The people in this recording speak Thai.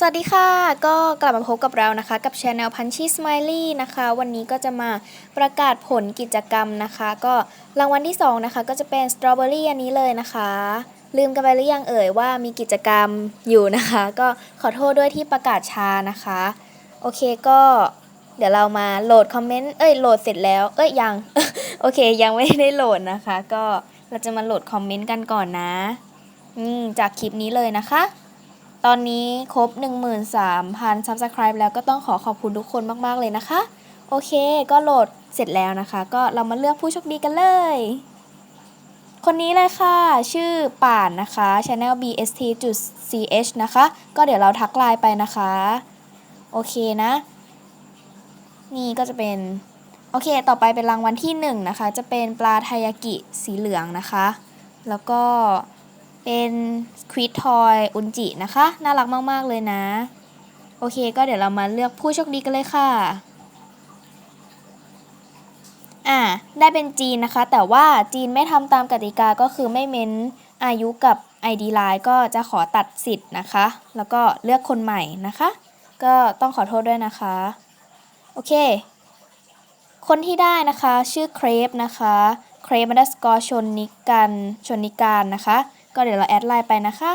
สวัสดีค่ะ ก็กลับมาพบกับเรานะคะ กับ Channel Punchy Smiley นะคะ วันนี้ก็จะมาประกาศผลกิจกรรมนะคะ ก็รางวัลที่ 2 นะคะ ก็จะเป็นสตรอเบอรี่อันนี้เลยนะคะ ลืมกันไปหรือยังเอ่ยว่ามีกิจกรรมอยู่นะคะ ก็ขอโทษด้วยที่ประกาศช้านะคะ โอเคก็เดี๋ยวเรามาโหลดคอมเมนต์เอ้ยโหลดเสร็จแล้วเอ้ยยัง โอเคยังไม่ได้โหลดนะคะ ก็เราจะมาโหลดคอมเมนต์กันก่อนนะนี่จากคลิปนี้เลยนะคะ ตอนนี้ครบ 13,000 Subscribe แล้วก็ต้องขอขอบคุณทุกคนมาก ๆ เลยนะคะ โอเค ก็โหลดเสร็จแล้วนะคะ ก็เรามาเลือกผู้โชคดีกันเลย คนนี้เลยค่ะ ชื่อป่านนะคะ channel bst.ch นะคะ ก็เดี๋ยวเราทักไลน์ไปนะคะ โอเคนะ นี่ก็จะเป็น โอเค ต่อไปเป็นรางวัลที่หนึ่งนะคะ จะเป็นปลาไทยากิสีเหลืองนะคะ แล้วก็ เป็นควิดทอยอุนจินะคะ น่ารักมาก ๆ เลยนะ โอเคก็เดี๋ยวเรามาเลือกผู้โชคดีกันเลยค่ะอ่าได้เป็นจีนนะคะ แต่ว่าจีนไม่ทำตามกติกาก็คือไม่เม้นอายุกับ ID Line ก็จะขอตัดสิทธิ์นะคะ แล้วก็เลือกคนใหม่นะคะ ก็ต้องขอโทษด้วยนะคะ โอเค คนที่ได้นะคะชื่อเครปนะคะเครปมาดัสกอร์ชนนิกันชนนิการนะคะ ก็เดี๋ยวเราแอดไลน์ไปนะคะ